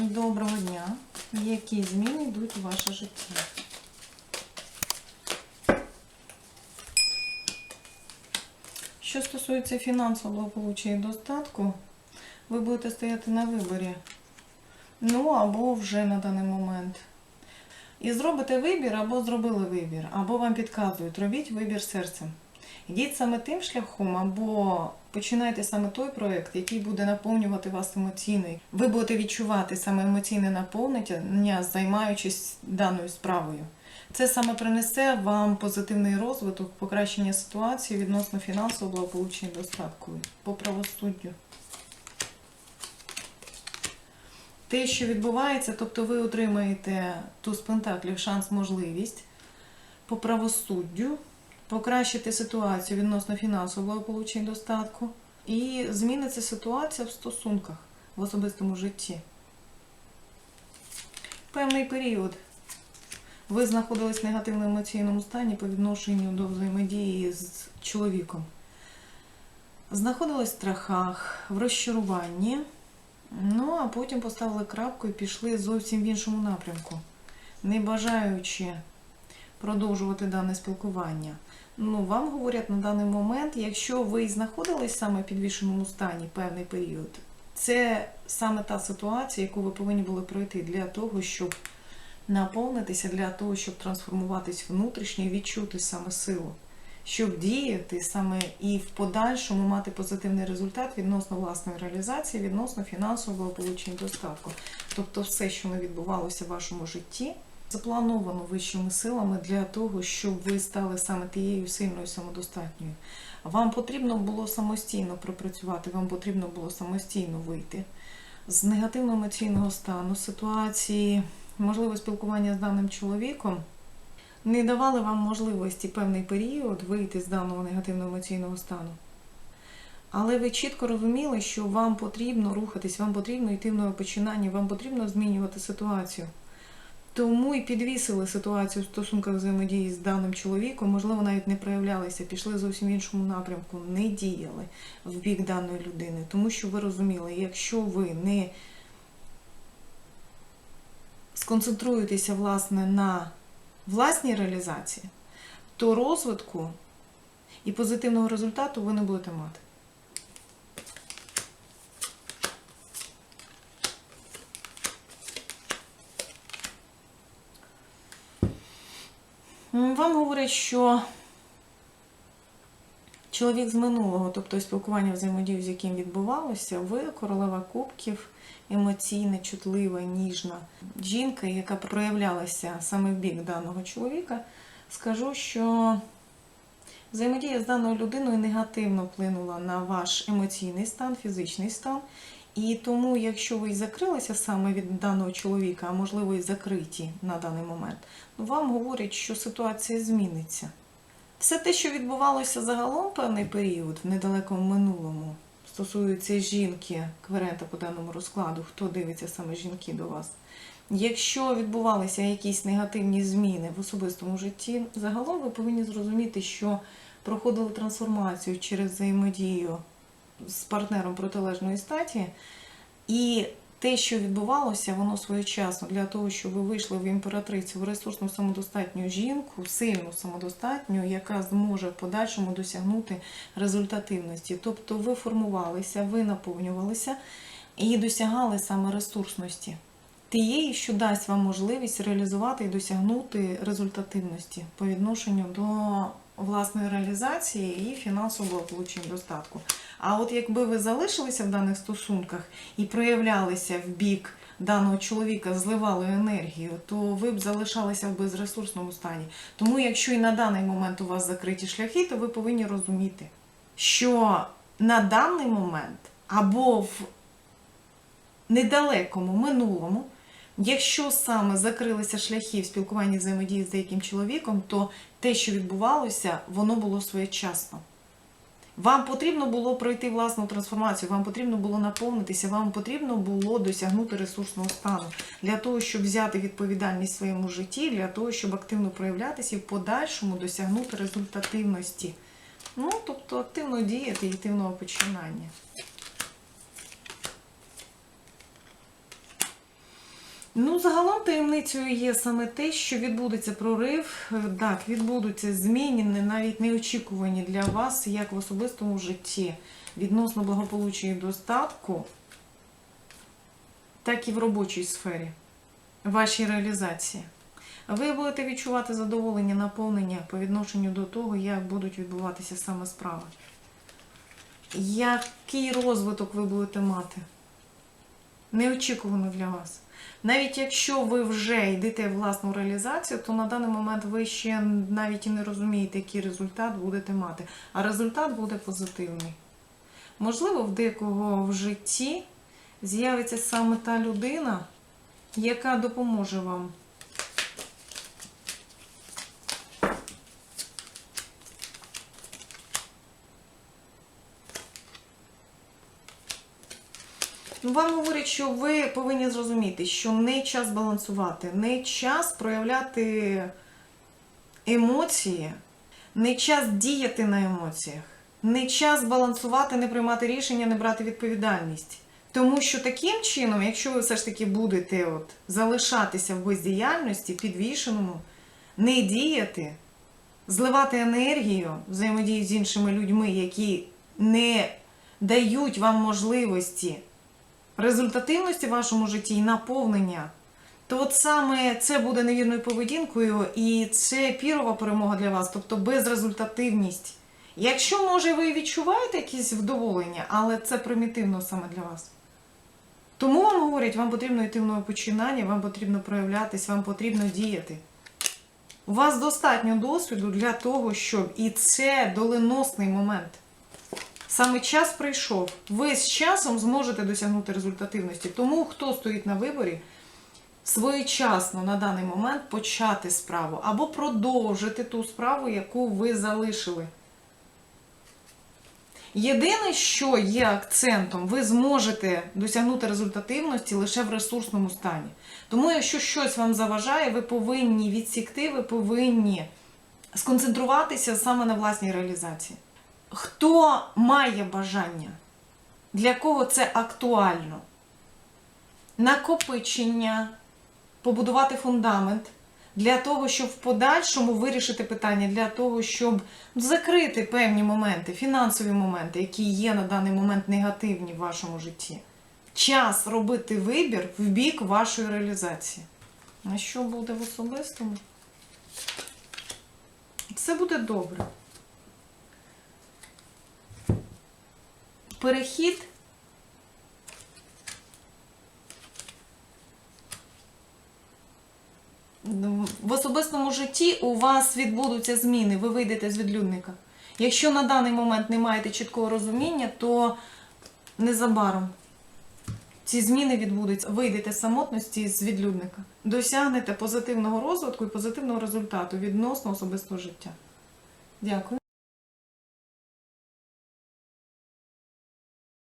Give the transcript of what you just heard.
Доброго дня. Які зміни йдуть у ваше життя? Що стосується фінансового благополуччя і достатку, ви будете стояти на виборі. Ну або вже на даний момент. І зробите вибір, або зробили вибір, або вам підказують, робіть вибір серцем. Йдіть саме тим шляхом, або починайте саме той проект, який буде наповнювати вас емоційно. Ви будете відчувати саме емоційне наповнення, займаючись даною справою. Це саме принесе вам позитивний розвиток, покращення ситуації відносно фінансового благополуччя і по правосуддю. Те, що відбувається, тобто ви отримаєте туз пентаклів шанс, можливість по правосуддю покращити ситуацію відносно фінансового і достатку, і зміниться ситуація в стосунках в особистому житті. Певний період ви знаходились в негативному емоційному стані по відношенню до взаємодії з чоловіком. Знаходились в страхах, в розчаруванні, ну а потім поставили крапку і пішли зовсім в іншому напрямку, не бажаючи продовжувати дане спілкування. Ну, вам говорять на даний момент, якщо ви знаходились саме в підвішеному стані певний період, це саме та ситуація, яку ви повинні були пройти для того, щоб наповнитися, для того, щоб трансформуватись внутрішньо і відчути саме силу, щоб діяти саме і в подальшому мати позитивний результат відносно власної реалізації, відносно фінансового получення достатку. Тобто все, що не відбувалося в вашому житті, заплановано вищими силами для того, щоб ви стали саме тією сильною самодостатньою. Вам потрібно було самостійно пропрацювати, вам потрібно було самостійно вийти з негативного емоційного стану, ситуації, можливо, спілкування з даним чоловіком. Не давали вам можливості певний період вийти з даного негативного емоційного стану. Але ви чітко розуміли, що вам потрібно рухатись, вам потрібно йти в нове починання, вам потрібно змінювати ситуацію. Тому і підвісили ситуацію в стосунках взаємодії з даним чоловіком, можливо, навіть не проявлялися, пішли зовсім в іншому напрямку, не діяли в бік даної людини. Тому що ви розуміли, якщо ви не сконцентруєтеся власне на власній реалізації, то розвитку і позитивного результату ви не будете мати. Вам говорять, що чоловік з минулого, тобто спілкування взаємодію, з яким відбувалося, ви королева кубків, емоційна, чутлива, ніжна жінка, яка проявлялася саме в бік даного чоловіка, скажу, що взаємодія з даною людиною негативно вплинула на ваш емоційний стан, фізичний стан. І тому, якщо ви закрилися саме від даного чоловіка, а можливо і закриті на даний момент, вам говорять, що ситуація зміниться. Все те, що відбувалося загалом певний період в недалекому минулому, стосується жінки, кверента по даному розкладу, хто дивиться саме жінки до вас. Якщо відбувалися якісь негативні зміни в особистому житті, загалом ви повинні зрозуміти, що проходили трансформацію через взаємодію з партнером протилежної статі, і те, що відбувалося, воно своєчасно для того, щоб ви вийшли в імператрицю, в ресурсну самодостатню жінку, сильну самодостатню, яка зможе в подальшому досягнути результативності. Тобто ви формувалися, ви наповнювалися і досягали саме ресурсності. Тієї, що дасть вам можливість реалізувати і досягнути результативності по відношенню до власної реалізації і фінансового получення достатку. А от якби ви залишилися в даних стосунках і проявлялися в бік даного чоловіка, зливали енергію, то ви б залишалися в безресурсному стані. Тому, якщо і на даний момент у вас закриті шляхи, то ви повинні розуміти, що на даний момент або в недалекому минулому, якщо саме закрилися шляхи в спілкуванні взаємодії з деяким чоловіком, то те, що відбувалося, воно було своєчасно. Вам потрібно було пройти власну трансформацію, вам потрібно було наповнитися, вам потрібно було досягнути ресурсного стану для того, щоб взяти відповідальність в своєму житті, для того, щоб активно проявлятися і в подальшому досягнути результативності. Ну, тобто активно діяти і активного починання. Ну, загалом таємницею є саме те, що відбудеться прорив, так, відбудуться зміни, навіть неочікувані для вас, як в особистому житті, відносно благополуччя і достатку, так і в робочій сфері, вашій реалізації. Ви будете відчувати задоволення, наповнення по відношенню до того, як будуть відбуватися саме справи. Який розвиток ви будете мати? Неочікувано для вас. Навіть якщо ви вже йдете в власну реалізацію, то на даний момент ви ще навіть і не розумієте, який результат будете мати. А результат буде позитивний. Можливо, в декого в житті з'явиться саме та людина, яка допоможе вам. Ну, Вам говорять, що ви повинні зрозуміти, що не час балансувати, не час проявляти емоції, не час діяти на емоціях, не час балансувати, не приймати рішення, не брати відповідальність. Тому що таким чином, якщо ви все ж таки будете от, залишатися в бездіяльності, підвішеному, не діяти, зливати енергію, взаємодію з іншими людьми, які не дають вам можливості результативності в вашому житті і наповнення, то от саме це буде невірною поведінкою, і це пірова перемога для вас, тобто безрезультативність. Якщо, може, ви відчуваєте якісь вдоволення, але це примітивно саме для вас. Тому вам говорять, вам потрібно йти в нове починання, вам потрібно проявлятись, вам потрібно діяти. У вас достатньо досвіду для того, щоб і це доленосний момент. Саме час прийшов. Ви з часом зможете досягнути результативності. Тому, хто стоїть на виборі, своєчасно на даний момент почати справу або продовжити ту справу, яку ви залишили. Єдине, що є акцентом, ви зможете досягнути результативності лише в ресурсному стані. Тому, якщо щось вам заважає, ви повинні відсікти, ви повинні сконцентруватися саме на власній реалізації. Хто має бажання? Для кого це актуально? Накопичення, побудувати фундамент для того, щоб в подальшому вирішити питання, для того, щоб закрити певні моменти, фінансові моменти, які є на даний момент негативні в вашому житті. Час робити вибір в бік вашої реалізації. А що буде в особистому? Все буде добре. Перехід в особистому житті у вас відбудуться зміни, ви вийдете з відлюдника. Якщо на даний момент не маєте чіткого розуміння, то незабаром ці зміни відбудуться. Вийдете з самотності з відлюдника. Досягнете позитивного розвитку і позитивного результату відносно особистого життя. Дякую.